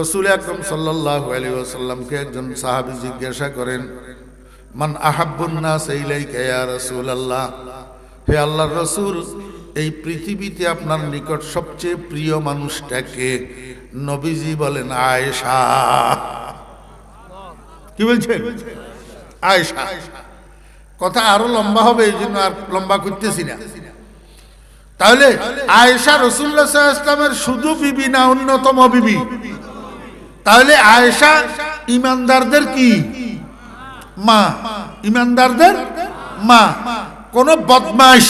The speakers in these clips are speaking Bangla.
রসুল আকরম সাল্লাহ আলী ওসাল্লামকে একজন সাহাবি জিজ্ঞাসা করেন, মান আহাব্বুন্না সেইলাই কেয়া রসুল আল্লাহ হে আল্লাহ রসুল, এই পৃথিবীতে আপনার নিকট সবচেয়ে প্রিয় মানুষটাকে নবীজি বলেন, আয়েশা। কি বলছেন? আয়েশা। কথা আরও লম্বা হবে, এই জন্য আর লম্বা করতেছি না। তাহলে আয়েশা রসুল্লাহ ইসলামের শুধু বিবি না, অন্যতম বিবি? তাহলে আয়েশা ইমানদারদের কি? মা। ইমানদারদের? মা। কোন বদমাস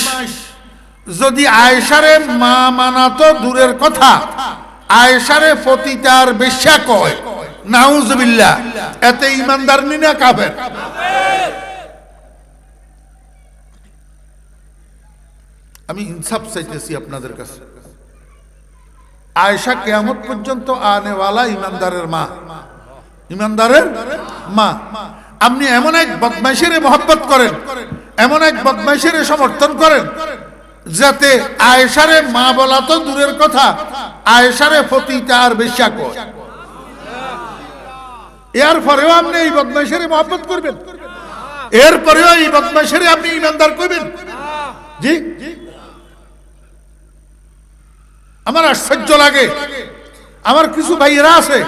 যদি আয়েশারে মা মানাতো দূরের কথা, আয়েশারে ফতিতার বেশ্যা কয়। নাউজবিল্লাহ। এতে ইমানদার নিনা কাফের। আমি ইনসাফ চাইতেছি আপনাদের কাছে। আয়েশা কেয়ামত পর্যন্ত আনেওয়ালা ইমানদারের মা। ইমানদারের মা। আপনি এমন এক বদমাইশের মহব্বত করেন, এমন এক বদমাইশের সমর্থন করেন, যাতে আয়েশারে মা বলা তো দূরের কথা, আয়েশারে ফতিটা আর কয় এর পরেও আপনি এই বদমাইশের মহব্বত করবেন। এরপরেও এই বদমাইশের আপনি ইমানদার করবেন। জি? আমার আশ্চর্য লাগে। আমার কিছু ভাইয়েরা আছে,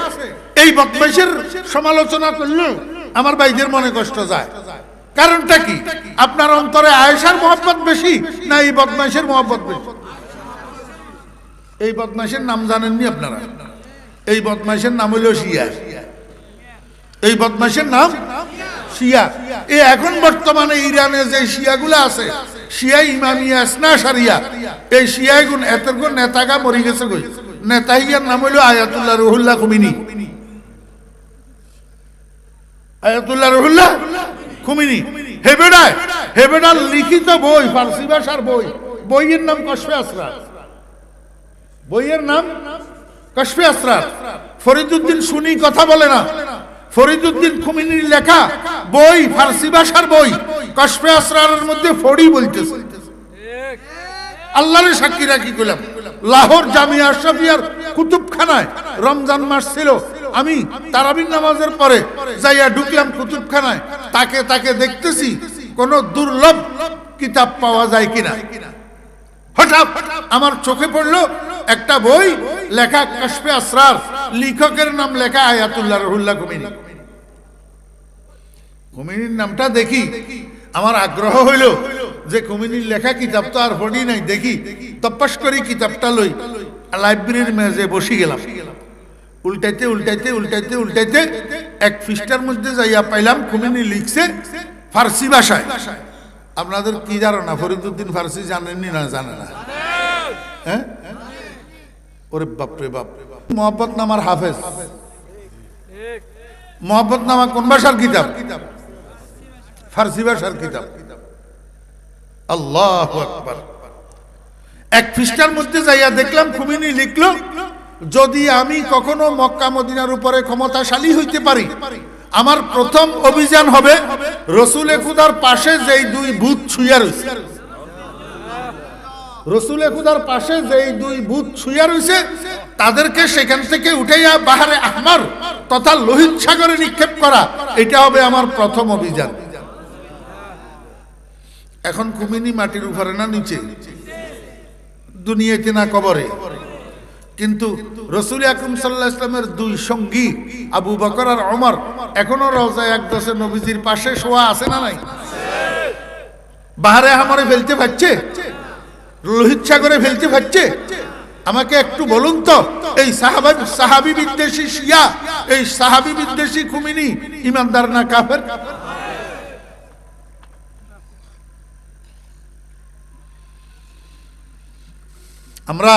এই বদমাইশের সমালোচনা করলে আমার ভাইদের মনে কষ্ট যায়। কারণটা কি? আপনার অন্তরে আয়েশার মোহাম্মত বেশি না এই বদমাইশের মোহাম্মত বেশি? এই বদমাইশের নাম জানেননি আপনারা? এই বদমাইশের নাম হইল শিয়া। এই বদমাইশের নাম শিয়া। এই এখন বর্তমানে ইরানে যে শিয়াগুলো আছে শিয়া ইমামিয়া স্না সারিয়া এই শিয়া গুণ এত গুণ নেতাগা মরি গেছে কই নেতা ইয়ার নাম হইল Ayatollah Ruhollah Khomeini. Ayatollah Ruhollah Khomeini. হেবেডায় হেবেডার লিখিত বই, ফার্সি ভাষার বই। বইয়ের নাম কসফে আসরার। বইয়ের নাম কসফে আসরার। ফরিদুদ্দিন শুনি কথা বলে না। ফরিদুদ্দিন খুমিনির লেখা বই, ফার্সি ভাষার বই। কসফে আসরারের মধ্যে ফড়ি বলতেছে। আল্লাহরের সাক্ষী রাখি করলাম লাহোর জামিয়া আশরাফিয়ার কুতুবখানায় রমজান মাস ছিল, আমি তারাবিন নামাজের পরে যাইয়া ঢুকলাম কুতুবখানায়, তাকে তাকে দেখতেছি কোন দুর্লভ কিতাব পাওয়া যায় কিনা। হঠাৎ আমার চোখে পড়ল একটা বই, লেখা কাশফে আসরার, লেখকের নাম লেখা আয়াতুল্লাহ রহুল্লাহ কুমিনী কুমিনীর নামটা দেখি আমার আগ্রহ হইল যে কুমিনীর লেখা কিতাব তো আর পড়ি নাই, দেখি। তপাস করি কিতাবটা লই লাইব্রেরির মেজে বসি গেলাম। উল্টাইতে উল্টাইতে উল্টাইতে উল্টাইতে এক পৃষ্ঠার মধ্যে যাইয়া পাইলাম, কুমিনী লিখছে ফার্সি ভাষায়। আপনাদের কি ধারণা ফরিদুদ্দিন ফার্সি জানেননি না জানে না? হ্যাঁ? ওরে বাপরে বাপ। মোহাম্মত নামার হাফেজ। মোহাম্মত নামা কোন ভাষার কিতাব কিতাব? ফার্সি ভাষার কিতাব। আল্লাহ এক পৃষ্ঠার মধ্যে যাইয়া দেখলাম খুমিনি লিখলো, যদি আমি কখনো মক্কা মদিনার উপরে ক্ষমতাশালী হইতে পারি, আমার প্রথম অভিযান হবে রসুল খুদার পাশে যেই দুই ভূত ছুঁয়া রয়েছে রসুল খুদার পাশে যেই দুই ভূত ছুঁয়া রয়েছে তাদেরকে সেখান থেকে উঠাইয়া বাহারে আহমার তথা লোহিত সাগরে নিক্ষেপ করা, এটা হবে আমার প্রথম অভিযান। এখন কুমিনি মাটির উপরে না নিচে? দুনিয়াতে না কবরে? কিন্তু রসুল আকরম সাল্লাহ ইসলামের দুই সঙ্গী, আবু বকর আর অমর এখনও রওজা একদশে নবীজির পাশে শোয়া আছে না নাই? বাহারে আমারে ফেলতে পারছে? লোহিত সাগরে ফেলতে পারছে? আমাকে একটু বলুন তো, এই সাহাবা সাহাবি বিদ্বেষী শিয়া, এই সাহাবি বিদ্বেষী খুমিনি ইমানদার না কাফের? আমরা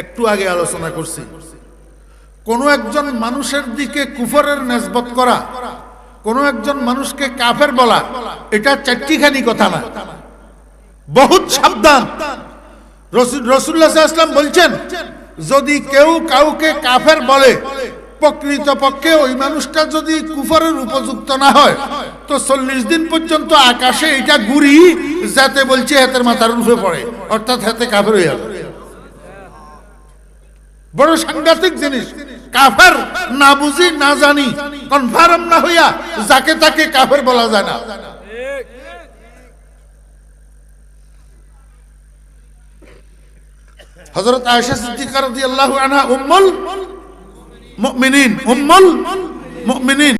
একটু আগে আলোচনা করছি। কোনো একজন মানুষের দিকে কুফরের নেসবত করা, কোনো একজন মানুষকে কাফের বলা, এটা চারটিখানি কথা না। বহুত সাবধান। রসুল্লাহ ইসলাম বলছেন, যদি কেউ কাউকে কাফের বলে প্রকৃত পক্ষে ওই মানুষটা যদি কুফরের উপযুক্ত না হয় তো চল্লিশ দিন পর্যন্ত আকাশে এটা ঘুরি, যাতে বলছে হাতের মাথার রূপে পড়ে, অর্থাৎ হাতে কাফের হয়ে যাবে। বড় সাংঘাতিক জিনিস, কাফের না বুঝি, না জানি কনফার্ম না হইয়া যাকে তাকে কাফের বলা যায় না। হযরত আয়েশা সিদ্দিকা রাদিয়াল্লাহু আনহা, উম্মুল মুমিনিন উম্মুল মুমিনিন।